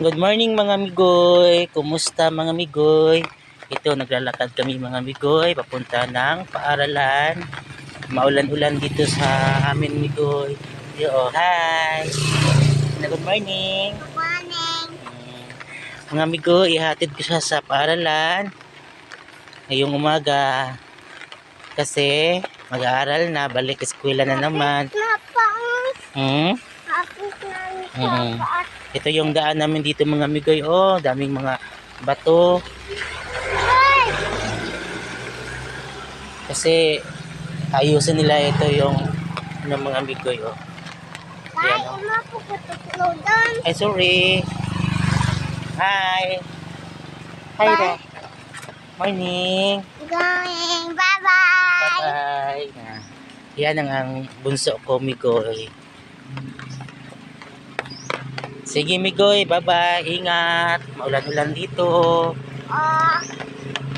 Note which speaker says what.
Speaker 1: Good morning mga migoy. Kumusta mga migoy? Ito, naglalakad kami mga migoy. Papunta ng paaralan. Maulan-ulan dito sa amin migoy. Yo, hi! Good morning!
Speaker 2: Good morning.
Speaker 1: Mm, Mga migoy, ihatid ko siya sa paaralan. Ngayong umaga. Kasi mag-aaral na, balik eskwela na naman.
Speaker 2: Napang Hapit na
Speaker 1: Mm.
Speaker 2: sa
Speaker 1: Ito yung daan namin dito mga migoy. Oh, daming mga bato. Kasi ayusin nila ito yung ano, mga migoy. Oh. Yan, oh. Ay, sorry. Hi. Hi
Speaker 2: Bye.
Speaker 1: there. Morning.
Speaker 2: Going. Bye-bye.
Speaker 1: Bye-bye. Yan ang, ang bunso ko, Migoy. Sige, Migoy. Bye-bye. Ingat. Maulan-ulan dito.
Speaker 2: Oh,